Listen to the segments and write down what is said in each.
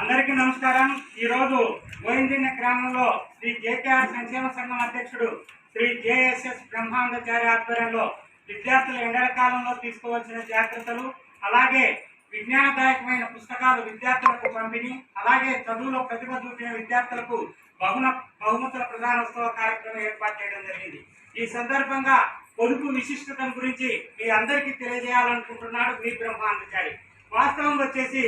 అందరికీ నమస్కారం. ఈరోజు గోయిందిన్న గ్రామంలో శ్రీ జేకేఆర్ సంక్షేమ సంఘం అధ్యక్షుడు శ్రీ జేఎస్ఎస్ బ్రహ్మాండచారి ఆధ్వర్యంలో విద్యార్థులు ఎండల కాలంలో తీసుకోవాల్సిన జాగ్రత్తలు అలాగే విజ్ఞానదాయకమైన పుస్తకాలు విద్యార్థులకు పంపిణీ అలాగే చదువులో ప్రతిభ చూపిన విద్యార్థులకు బహుమ బహుమతుల ప్రధానోత్సవ కార్యక్రమం ఏర్పాటు చేయడం జరిగింది. ఈ సందర్భంగా పొదుపు విశిష్టతను గురించి మీ అందరికీ తెలియజేయాలనుకుంటున్నాడు మీ బ్రహ్మాండచారి. వాస్తవం వచ్చేసి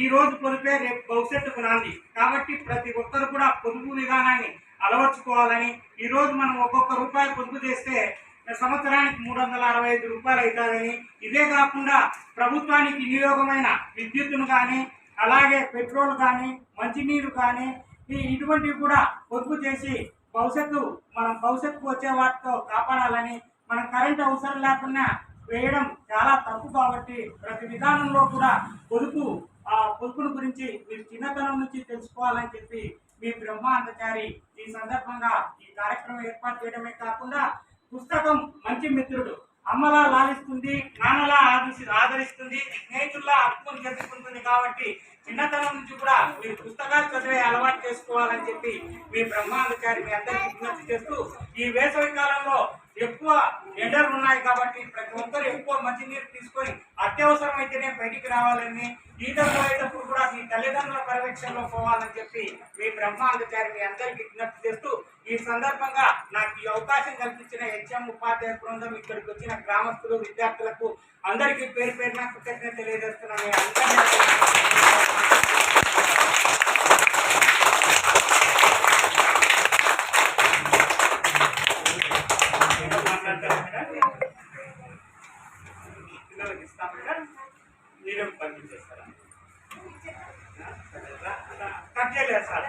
ఈ రోజు పొదుపే రేపు భవిష్యత్తుకు నాంది. కాబట్టి ప్రతి ఒక్కరు కూడా పొదుపు విధానాన్ని అలవర్చుకోవాలని ఈ రోజు మనం ఒక్కొక్క రూపాయి పొదుపు చేస్తే సంవత్సరానికి మూడు వందల అరవై ఐదు రూపాయలు అవుతుందని. ఇదే కాకుండా ప్రభుత్వానికి వినియోగమైన విద్యుత్తును కానీ అలాగే పెట్రోల్ కానీ మంచినీరు కానీ ఇటువంటివి కూడా పొదుపు చేసి భవిష్యత్తు మనం భవిష్యత్తుకు వచ్చే వాటితో కాపాడాలని మనం కరెంట్ అవసరం లేకుండా వేయడం చాలా తప్పు కాబట్టి ప్రతి విధానంలో కూడా పొదుపు ఆ పొదుపును గురించి మీరు చిన్నతనం నుంచి తెలుసుకోవాలని చెప్పి మీ బ్రహ్మాండచారి ఈ సందర్భంగా ఈ కార్యక్రమం ఏర్పాటు చేయడమే కాకుండా పుస్తకం మంచి మిత్రుడు అమ్మలా లాలిస్తుంది నాన్నలా ఆదర్శి ఆదరిస్తుంది స్నేహితుల్లా అప్పులు గెలుచుకుంటుంది కాబట్టి చిన్నతనం నుంచి కూడా మీరు పుస్తకాలు చదివే అలవాటు చేసుకోవాలని చెప్పి మీ బ్రహ్మాండచారి మీ అందరికీ విజ్ఞప్తి చేస్తూ ఈ వేసవి కాలంలో ఎక్కువ ఎండలు ఉన్నాయి కాబట్టి ప్రతి ఒక్కరు ఎక్కువ మంచినీరు తీసుకొని అత్యవసరం అయితేనే బయటికి రావాలని ఈత పోయేటప్పుడు కూడా మీ తల్లిదండ్రుల పర్యవేక్షణలో పోవాలని చెప్పి మీ బ్రహ్మాండచారి మీ అందరికీ విజ్ఞప్తి చేస్తూ ఈ సందర్భంగా నాకు ఈ అవకాశం కల్పించిన హెచ్ఎం ఉపాధ్యాయ బృందం ఇక్కడికి వచ్చిన గ్రామస్తులు విద్యార్థులకు అందరికీ పేరు పేరున కృతజ్ఞత తెలియజేస్తున్నాను. మీరేం పంపించేస్తారా కట్ చేయలేదు సార్.